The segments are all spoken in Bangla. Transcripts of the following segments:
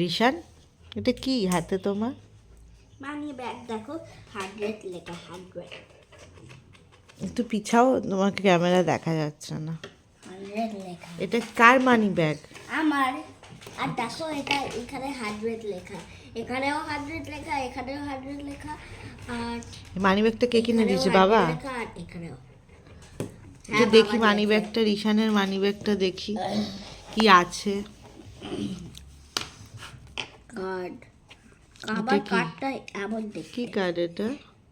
রিশান এটা কি হাতে তোমার? মানি ব্যাগ দেখো হান্ড্রেড লেখা হান্ড্রেড একটু পিছাও তোমাকে ক্যামেরা দেখা যাচ্ছে না। হান্ড্রেড লেখা। এটা কার মানি ব্যাগ? আমার। আর দেখো এটা এখানে হান্ড্রেড লেখা। এখানেও হান্ড্রেড লেখা এখানেও হান্ড্রেড লেখা আর মানি ব্যাগটা কে কিনে দিয়েছে বাবা? আর এখানেও। হ্যাঁ, দেখি মানি ব্যাগটা রিশানের মানি ব্যাগটা দেখি। কি আছে? কার্ড। আবার কার্ডটা এমন কি দেখি কার্ড এটা?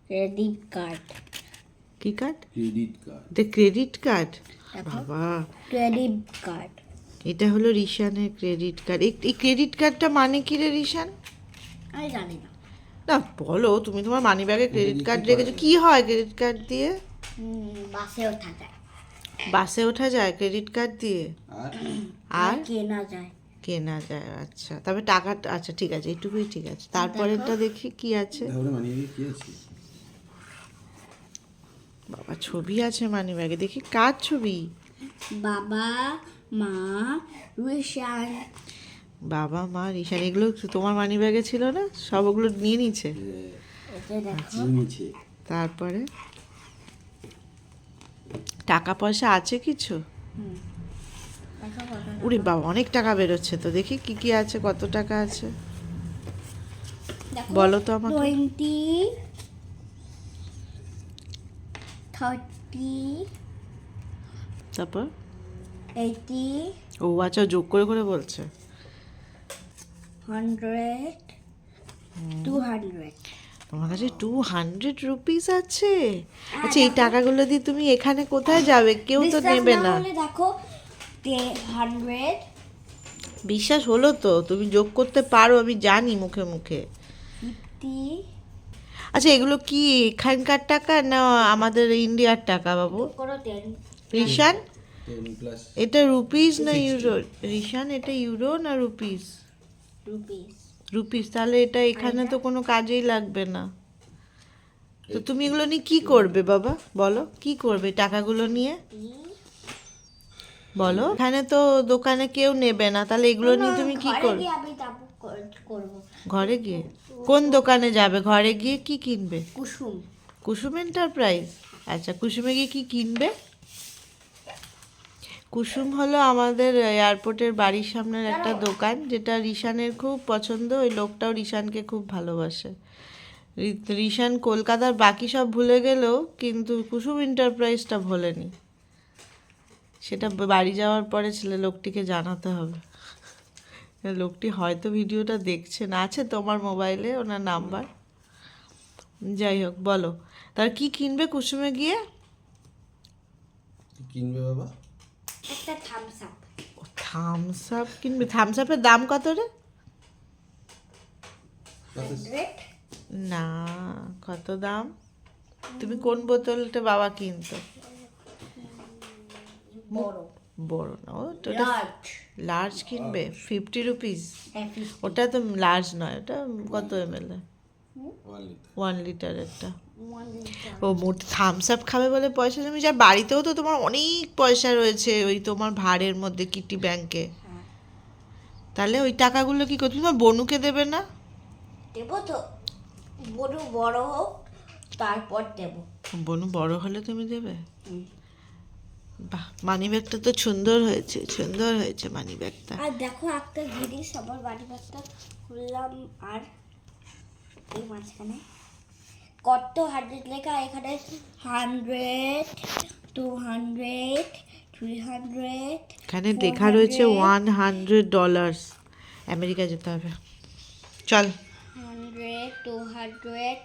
Credit card. কি কার্ড? Credit card. এটা ক্রেডিট কার্ড? বাবা। Credit card. এটা হলো রিশানের ক্রেডিট কার্ড। এই ক্রেডিট কার্ডটা মানে কি রে রিশান? আমি জানি না। না বলো তুমি তোমার মানি ব্যাগে ক্রেডিট কার্ড। রেখেছো। কি হয় ক্রেডিট কার্ড দিয়ে? বাসে ওঠা থাকে বাসে ওঠা যায় ক্রেডিট কার্ড দিয়ে? আর? আর কেনা যায়। কেনা যায় আচ্ছা। তবে টাকাটা আচ্ছা ঠিক আছে এইটুকুই ঠিক আছে। তারপরেরটা দেখি কি আছে। তাহলে মানিয়ে দিয়ে কি আছে? বাবা ছবি আছে মানি ব্যাগে দেখি কার ছবি? বাবা মা রিশান। বাবা মা রিশান এগুলো তোমার মানি ব্যাগে ছিল না? সব ওগুলো নিয়ে নিচ্ছে নিচে তারপরে? টাকা পয়সা আছে কিছু? দেখো উরে বাবা অনেক টাকা বেরোচ্ছে তো দেখি কি কি আছে কত টাকা আছে? বলো তো আমাকে। টোয়েন্টি থার্টি তারপর? এইটি ও আচ্ছা যোগ করে করে বলছে। হান্ড্রেড টু হান্ড্রেড তোমার কাছে টু হান্ড্রেড রুপিস আছে? আচ্ছা এই টাকাগুলো দিয়ে তুমি এখানে কোথায় যাবে? কেউ তো নেবে না দেখো হান্ড্রেড বিশ্বাস হলো তো তুমি যোগ করতে পারো আমি জানি মুখে মুখে। ফিফটি আচ্ছা এগুলো কি এখানকার টাকা না আমাদের ইন্ডিয়ার টাকা বাবু? রিশান? এটা রুপিস না ইউরো? রিশান এটা ইউরো না রুপিস? রুপিস রুপিস তাহলে এটা এখানে তো কোনো কাজেই লাগবে না। তো তুমি এগুলো নিয়ে কি করবে বাবা? বলো কি করবে টাকাগুলো নিয়ে? বলো। এখানে তো দোকানে কেউ নেবে না তাহলে এগুলো নিয়ে তুমি কি করবে কর- করব। ঘরে গিয়ে? কোন দোকানে যাবে? ঘরে গিয়ে কি কিনবে? কুসুম। কুসুম এন্টারপ্রাইজ আচ্ছা কুসুমে গিয়ে কি কিনবে? কুসুম হলো আমাদের এয়ারপোর্টের বাড়ির সামনের একটা দোকান যেটা রিশানের খুব পছন্দ ওই লোকটাও রিশানকে খুব ভালোবাসে। রিশান কলকাতার বাকি সব ভুলে গেলেও কিন্তু কুসুম এন্টারপ্রাইজটা ভোলেনি। সেটা বাড়ি যাওয়ার পরে ছেলে লোকটিকে জানাতে হবে। লোকটি হয়তো ভিডিওটা দেখছে না। আছে তোমার মোবাইলে ওনার নাম্বার? যাই হোক বলো। তার কি কিনবে কুসুমে গিয়ে? কিনবে বাবা? একটা থামস আপ থামস আপ কিনবে। থামস আপের দাম কত রে? না কত দাম? তুমি কোন বোতলটা বাবা কিনতো? বড়। বড় না ও তো লার্জ লার্জ কিনবে ফিফটি রুপিস হ্যাঁ ওটা তো লার্জ নয় ওটা কত M L one litre one ও মোট থামস আপ খাবে বলে পয়সা জমি যা বাড়িতেও তো তোমার অনেক পয়সা রয়েছে ওই তোমার ভাড়ের মধ্যে কিটি ব্যাংকে তাহলে ওই টাকাগুলো কি করতে তোমার বনুকে দেবে না? দেবো তো। বনু বড় হোক তারপর দেবো। বনু বড় হলে তুমি দেবে? বাহ মানি ব্যাগটা তো সুন্দর হয়েছে সুন্দর হয়েছে মানি ব্যাগটা আর দেখো একটা জিনিস আমার বাড়ি ব্যাগটা খুললাম আর এই মাঝখানে। কত হান্ড্রেড লেখা এখানে hundred two hundred three hundred এখানে লেখা রয়েছে ওয়ান হান্ড্রেড ডলার্স। আমেরিকা যেতে হবে। চল। Hundred two hundred